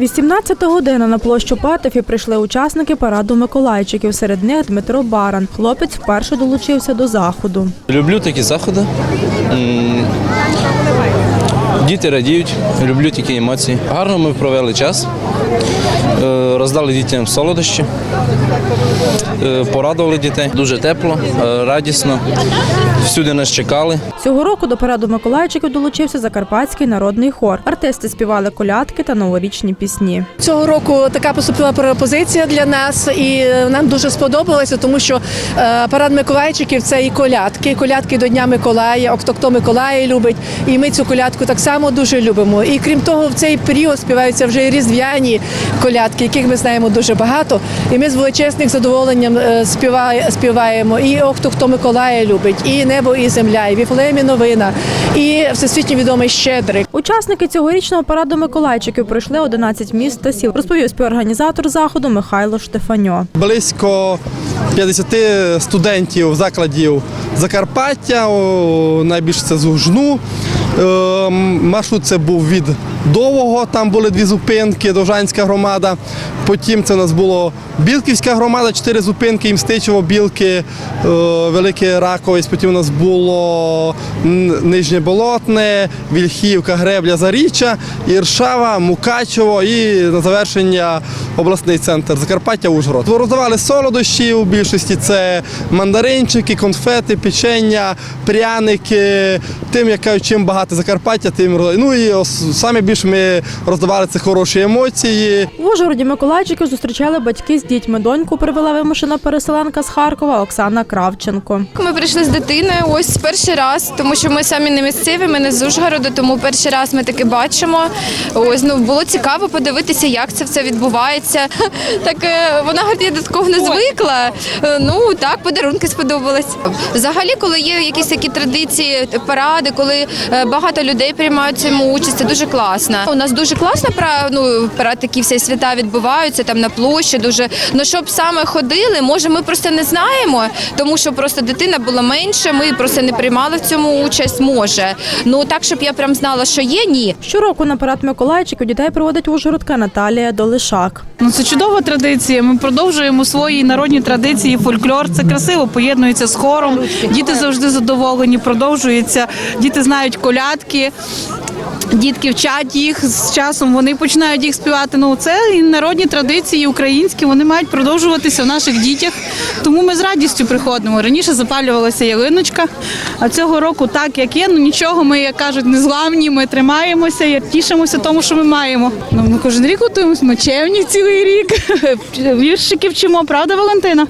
18 година на площу Патефі прийшли учасники параду Миколайчиків. Серед них Дмитро Баран. Хлопець вперше долучився до заходу. Люблю такі заходи. Діти радіють, люблю такі емоції. Гарно ми провели час, Е, роздали дітям солодощі, Е, порадували дітей. Дуже тепло, е, радісно. Всюди нас чекали. Цього року до параду Миколайчиків долучився Закарпатський народний хор. Артисти співали колядки та новорічні пісні. Цього року така поступила пропозиція для нас, і нам дуже сподобалося, тому що парад Миколайчиків це і колядки, колядки до Дня Миколая, хто Миколая любить. І ми цю колядку так само дуже любимо. І крім того, в цей період співаються вже і різдвяні колядки, яких ми знаємо дуже багато. І ми з величезним задоволенням е, співаємо і «Ох, хто хто Миколая любить, і небо, і земля, і Віфлеємі новина, і всесвітньо відомий щедрик. Учасники цьогорічного параду Миколайчиків пройшли 11 міст та сіл. Розповів співорганізатор заходу Михайло Штефаньо. близько 50 студентів закладів Закарпаття, найбільше це з Ужну. Е, Маршрут це був від Довгого, там були дві зупинки, Довжанська громада. Потім це у нас було Білківська громада, чотири зупинки, Імстичево, Білки, е, Велике Раковець. Потім у нас було Нижнє Болотне, Вільхівка, Гребля, Заріччя, Іршава, Мукачево і на завершення обласний центр Закарпаття, Ужгород. Роздавали солодощі у більшості це мандаринчики, конфети, печення, пряники. Тим, як чим багато Закарпаття, тим ну і саме більше ми роздавали це хороші емоції. В Ужгороді Миколайчиків зустрічали батьки з дітьми. Доньку привела вимушена переселенка з Харкова Оксана Кравченко. Ми прийшли з дитиною ось перший раз, тому що ми самі не місцеві, ми не з Ужгороду, тому перший раз ми таки бачимо. Ось ну було цікаво подивитися, як це все відбувається. Так е, вона говорить, я до такого не звикла. Е, Ну так, подарунки сподобались. Взагалі, коли є якісь такі традиції, паради, коли е, багато людей приймають цьому участь, це дуже класно. У нас дуже класно ну, парад такі всі свята відбуваються там на площі. Дуже ну щоб саме ходили, може, ми просто не знаємо, тому що просто дитина була менше. Ми просто не приймали в цьому участь. Може, ну так, щоб я прям знала, що є, ні. Щороку на парад Миколайчиків дітей проводить ужгородка Наталія Долишак. Ну це чудова традиція. Ми продовжуємо свої народні традиції, фольклор. Це красиво поєднується з хором. Діти завжди задоволені. Продовжується. Діти знають колядки. Дітки вчать їх з часом. Вони починають їх співати. Ну це і народні традиції українські. Вони мають продовжуватися в наших дітях. Тому ми з радістю приходимо. Раніше запалювалася ялиночка, а цього року так як є. Ну нічого. Ми як кажуть, не зламні. Ми тримаємося і тішимося тому, що ми маємо. Ну ми кожен рік готуємося. Ми чемні цілий рік. Віршики вчимо, правда, Валентина?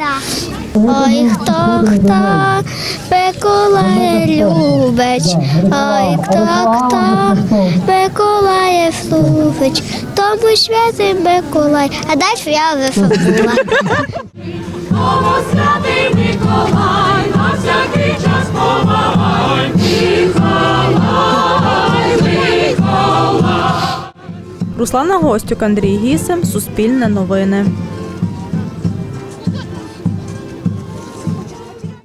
Ой, хто хто Миколая любить, ой, хто хто Миколаїв любить, тому святий Миколай. А далі я вифабула. Святий Миколай, на всякий час помагай, Миколай, Миколай. Руслана Гостюк, Андрій Гісем, Суспільне новини.